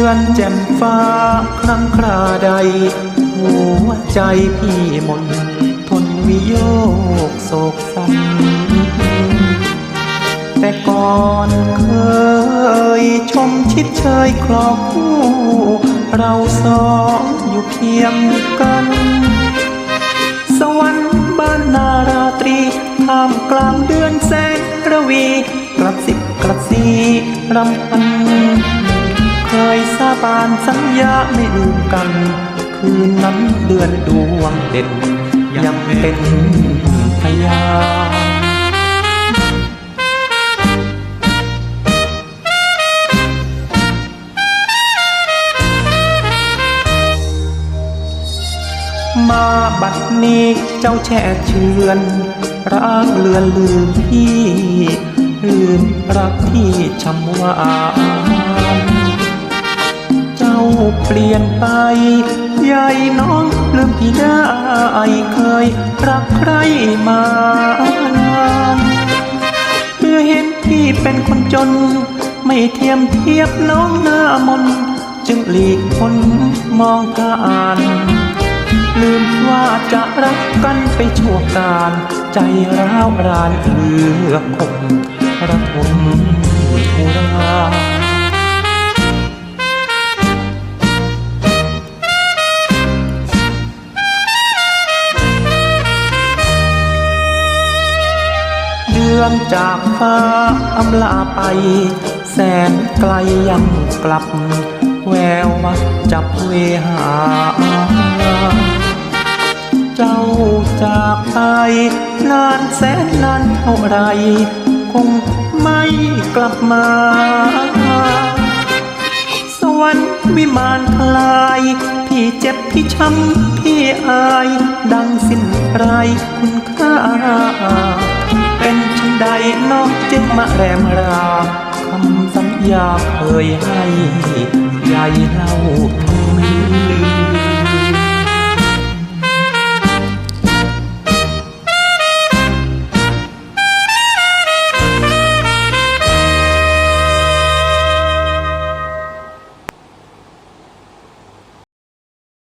ือนแจ่มฟ้าครั้งคราใด หัวใจพี่มนทนวิโยกโศกสันแต่ก่อนเคยชมชิดเชยคลอกคู่เราสองอยู่เคียงกัน สวรรค์บ้านนาราตรีท่ามกลางเดือนแสงระวีกระสิบกระซีรำพัน ยสานสัญญาไม่ลืมกัน คืนนั้นเดือนดวงเด่น ยังเป็นพยานมาบัดนี้เจ้าแช่เชือนร้างเลือนลืมพี่ ลืมรักที่ชำวาน เจ้าเปลี่ยนไปยายน้องลืมพี่ได้เคยรักใครมานานเมื่อเห็นพี่เป็นคนจน ไม่เทียมเทียบน้องหน้ามน จึงหลีกคนมองผ่านลืมว่าจะรักกันไปชั่วการ ใจร้าวรานเลือกคงระทมทุรา เดือนจากฟ้าอำลาไป แสนไกลยังกลับ แววมาจับเวหา เจ้าจากไป นานแสนนานเท่าไร คงไม่กลับมา สวรรค์วิมานทลาย พี่เจ็บพี่ช้ำพี่อาย ดังสิ้นไรคุณค่า มาแรมราคำสัญญาเคยให้ใหญ่เล่าทำลืม